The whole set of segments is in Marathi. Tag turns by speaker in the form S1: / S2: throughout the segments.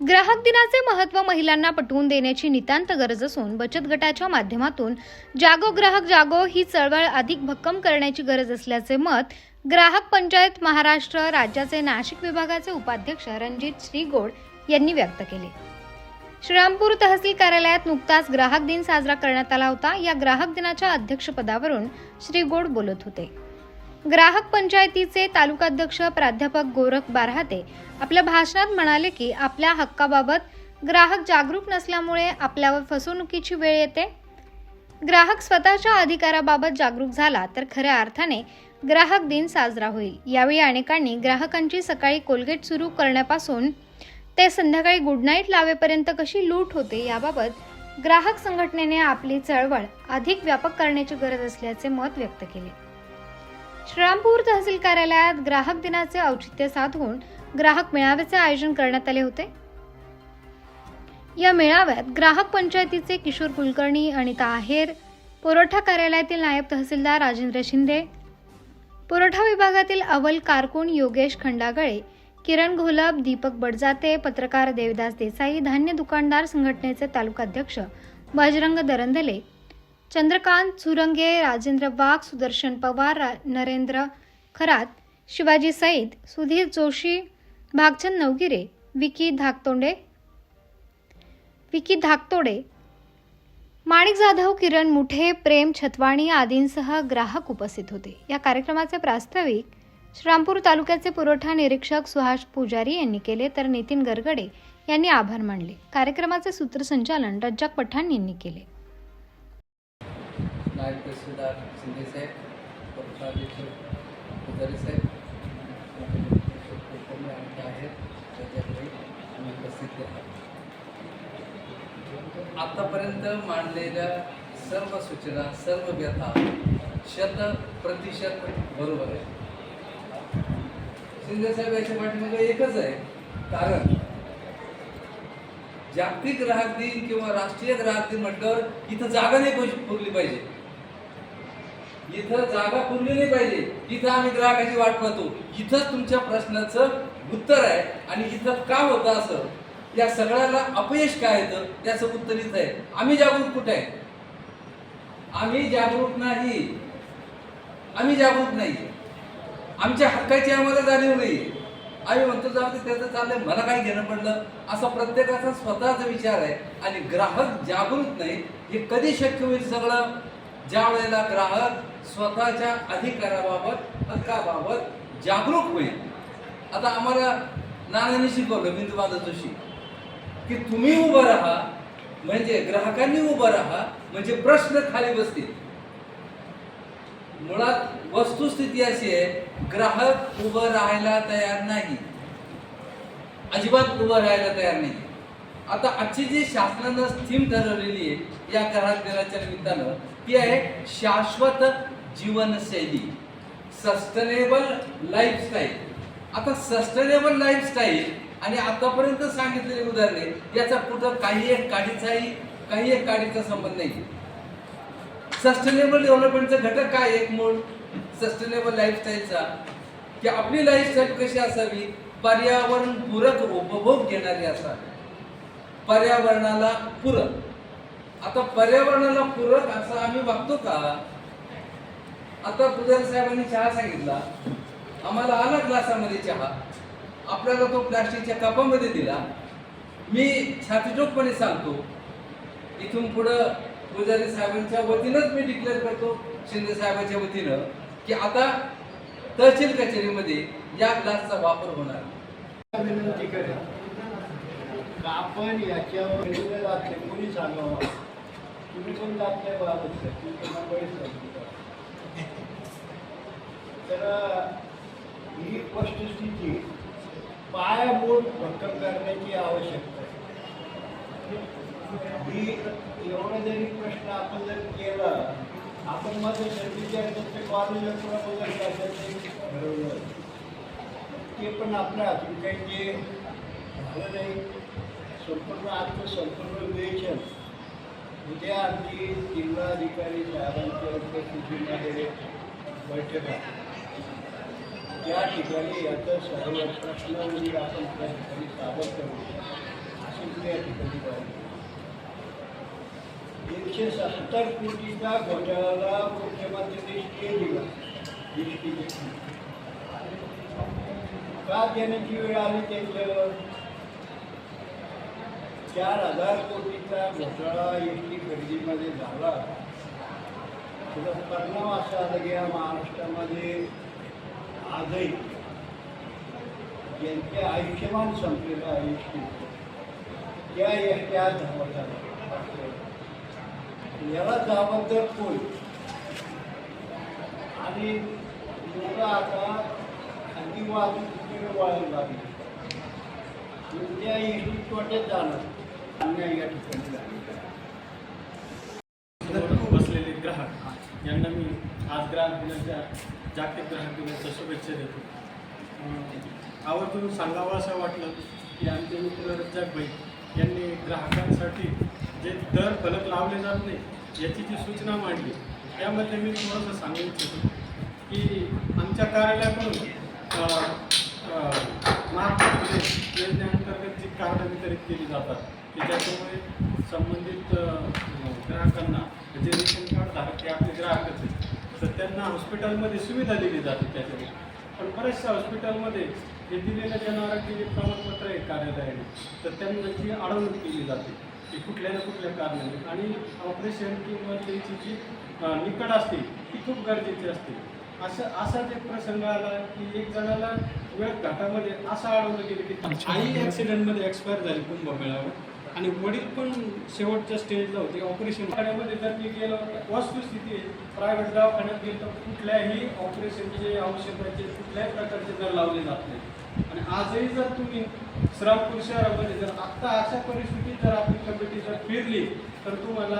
S1: ग्राहक दिनाचे महत्त्व महिलांना पटवून देण्याची नितांत गरज असून बचत गटाच्या माध्यमातून जागो ग्राहक जागो ही चळवळ अधिक भक्कम करण्याची गरज असल्याचे मत ग्राहक पंचायत महाराष्ट्र राज्याचे नाशिक विभागाचे उपाध्यक्ष रणजित श्रीगोड यांनी व्यक्त केले. श्रीरामपूर तहसील कार्यालयात नुकताच ग्राहक दिन साजरा करण्यात आला होता. या ग्राहक दिनाच्या अध्यक्षपदावरून श्रीगोड बोलत होते. ग्राहक पंचायतीचे तालुकाध्यक्ष प्राध्यापक गोरख बारहाते आपल्या भाषणात म्हणाले की आपल्या हक्काबाबत ग्राहक जागरूक नसल्यामुळे आपल्यावर फसवणुकीची वेळ येते. ग्राहक स्वतःच्या अधिकाराबाबत जागरूक झाला तर खऱ्या अर्थाने ग्राहक दिन साजरा होईल. यावेळी अनेकांनी ग्राहकांची सकाळी कोलगेट सुरू करण्यापासून ते संध्याकाळी गुड नाईट लावेपर्यंत कशी लूट होते याबाबत ग्राहक संघटनेने आपली चळवळ अधिक व्यापक करण्याची गरज असल्याचे मत व्यक्त केले. श्रीरामपूर तहसील कार्यालयात ग्राहक दिनाचे औचित्य साधून ग्राहक मेळाव्याचे आयोजन करण्यात आले होते. या मेळाव्यात ग्राहक पंचायतीचे किशोर कुलकर्णी अनिता आहेर पुरवठा कार्यालयातील नायब तहसीलदार राजेंद्र शिंदे पुरवठा विभागातील अवल कारकून योगेश खंडागळे किरण घोलप दीपक बडजाते पत्रकार देवदास देसाई धान्य दुकानदार संघटनेचे तालुकाध्यक्ष बजरंग दरंदले चंद्रकांत सुरंगे राजेंद्र वाघ सुदर्शन पवार नरेंद्र खरात शिवाजी सईद सुधीर जोशी भागचंद नवगिरे विकी धाकतोंडे विकी धाकतोडे माणिक जाधव किरण मुठे प्रेम छतवाणी आदींसह ग्राहक उपस्थित होते. या कार्यक्रमाचे प्रास्ताविक श्रामपूर तालुक्याचे पुरवठा निरीक्षक सुहास पुजारी यांनी केले तर नितीन गरगडे यांनी आभार मानले. कार्यक्रमाचे सूत्रसंचालन रज्जाक पठाण यांनी केले.
S2: नायब तहसीलदार शिंदे साहेब साहेब आहेत. त्याच्याकडे आम्ही उपस्थित आहोत आतापर्यंत मांडलेल्या सर्व सूचना सर्व व्यथा शत प्रतिशत बरोबर आहे शिंदे साहेब याच्या पाठीमागे एकच आहे. कारण जागतिक ग्राहक दिन किंवा राष्ट्रीय ग्राहक दिन म्हटल्यावर इथं जागा नाही पुरली पाहिजे. इथं जागा पुरलेली पाहिजे. इथं आम्ही ग्राहकाची वाट पाहतो. इथंच तुमच्या प्रश्नाचं उत्तर आहे आणि इथं का होतं असं? या सगळ्याला अपयश काय येतं? त्याचं उत्तर इथं आहे. आम्ही जागरूक कुठे आहे? आम्ही जागरूक नाही. आम्ही जागरूक नाही. आमच्या हक्काची आम्हाला जाणीव नाही. आम्ही म्हणतो जाऊ दे त्याचं चाललंय. मला काय घेणं पडलं. असा प्रत्येकाचा स्वतःचा विचार आहे. आणि ग्राहक जागरूक नाही हे कधी शक्य होईल सगळं? ज्या वेळेला ग्राहक स्वतःच्या अधिकाराबाबत हक्काबाबत जागरूक होईल. आता आम्हाला नानांनी शिकवलं बिंदू बांधा जोशी की तुम्ही उभं राहा म्हणजे ग्राहकांनी उभं राहा म्हणजे प्रश्न खाली बसतील. मुळात वस्तुस्थिती अशी आहे ग्राहक उभं राहायला तयार नाही. अजिबात उभं राहायला तयार नाही. आता आजची जी शासनानं थीम ठरवलेली आहे या ग्राहक दिनाच्या निमित्तानं ती आहे शाश्वत जीवनशैली. सस्टेनेबल लाईफस्टाईल आता सस्टेनेबल लाईफस्टाईल आणि आतापर्यंत सांगितलेली उदाहरणे याचा कुठं काही एक काडीचाही काही एक काडीचा संबंध नाही. सस्टेनेबल डेव्हलपमेंटचा घटक काय आहे एक मूळ? सस्टेनेबल लाईफस्टाईलचा की आपली लाईफस्टाईल कशी असावी? पर्यावरण पूरक उपभोग घेणारी असावी. पर्यावरणाला पूरक. आता पर्यावरणाला पूरक असं आम्ही बघतो का? आता पुजारी साहेबांनी चहा सांगितला. आम्हाला आला ग्लासामध्ये चहा. आपल्याला तो प्लास्टिकच्या कपामध्ये दिला. मी छातीटोकपणे सांगतो इथून पुढं पुजारी साहेबांच्या वतीनंच मी डिक्लेअर करतो शिंदे साहेबांच्या वतीनं की आता तहसील कचेरीमध्ये या ग्लासचा वापर होणार.
S3: विनंती करेन आपण याच्यावर वेगवेगळ्या कोणी सांगावं? तुम्ही पण दाखले बाबत तुम्ही पण बरेच तर ही वस्तुस्थिती पायाभूत भक्कम करण्याची आवश्यकता आहे. ही एवढा जरी प्रश्न आपण जर केला आपण माझं सर्विस कॉलेज बदल ठरवलं. ते पण आपल्या हातून काही जे झालं नाही संपूर्ण आजचं संपूर्ण नियोजन उद्या आमची जिल्हाधिकारी साहेबांच्या उपस्थितीमध्ये बैठक आहे. त्या ठिकाणी याचं सर्व प्रश्न म्हणजे आपण त्या ठिकाणी सादर करू. सुद्धा या ठिकाणी पाहिजे एकशे सत्तर कोटीच्या घोटाळ्याला मुख्यमंत्र्यांनी स्टे दिला. एस का देण्याची वेळ आली त्यांच्यावर? चार हजार कोटीचा घोटाळा एस खरेदीमध्ये झाला. त्याचा परिणाम असा आला की या महाराष्ट्रामध्ये आजही ज्यांचे आयुष्यमान संपलेलं आयुष्य त्या एकट्या धावत आल्या याला जबाबदार कोण? आणि मुलं आता खाजगी वाहतूक वळायला लागली. त्या इन्स्टिट्यूटमध्ये जाणार. अन्याय या ठिकाणी
S4: बसलेले ग्राहक यांना मी आज ग्राहक दिनाच्या जागतिक ग्राहक दिनाच्या शुभेच्छा देतो. आवर्जून सांगावं असं वाटलं की आमचे मित्र रज्जाक यांनी ग्राहकांसाठी जे दर फलक लावले जात नाही याची जी सूचना मांडली त्यामध्ये मी थोडंसं सांगू इच्छितो की आमच्या कार्यालयाकडून अं, महात्मा योजनेअंतर्गत जी कार्ड वितरित केली जातात की ज्याच्यामुळे संबंधित ग्राहकांना जे रेशन कार्ड धारक ते आपले ग्राहकच आहेत. तर त्यांना हॉस्पिटलमध्ये सुविधा दिली जाते त्याच्यामुळे. पण बऱ्याचशा हॉस्पिटलमध्ये हे दिलेलं जनारोग्य जे प्रमाणपत्र आहे कार्यालयाने तर त्यांची अडवणूक केली जाते. की कुठल्या ना कुठल्या कारणाने. आणि ऑपरेशन किंवा त्यांची जी अं, निकड असते ती खूप गरजेची असते. असं असा जे प्रसंग आला की एक जणाला वेळ घाटामध्ये असं अडवलं गेलं की आई ॲक्सिडेंटमध्ये एक्सपायर झाली कुंभमेळ्यावर आणि वडील पण शेवटच्या स्टेजला होते. ऑपरेशन कार्यामध्ये जर मी गेलो वस्तुस्थिती आहे. प्रायव्हेट दवाखान्यात गेलो तर कुठल्याही ऑपरेशनचे औषधाचे कुठल्याही प्रकारचे दर लावले जात नाही. आणि आजही जर तुम्ही श्रामपूर शहरामध्ये जर आत्ता अशा परिस्थितीत जर आपली कमिटी जर फिरली तर तुम्हाला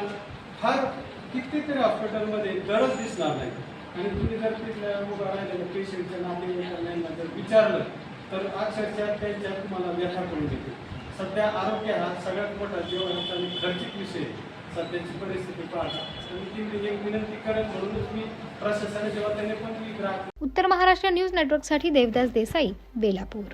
S4: फार कितीतरी हॉस्पिटलमध्ये दरच दिसणार नाही. आणि तुम्ही जर तिथल्या उभं राहिलेलं पेशंटच्या नातेवाईकांना जर विचारलं तर अक्षरशः त्यांच्या तुम्हाला व्यथा करून देते सध्या आरोग्य हा सगळ्यात मोठा जीवनाचा आणि खर्चिक विषय सध्याची परिस्थिती पाहता. आणि एक विनंती करेन म्हणूनच मी प्रशासनाच्या वतीने पण मी ग्राहक
S1: उत्तर महाराष्ट्र न्यूज नेटवर्कसाठी देवदास देसाई बेलापूर.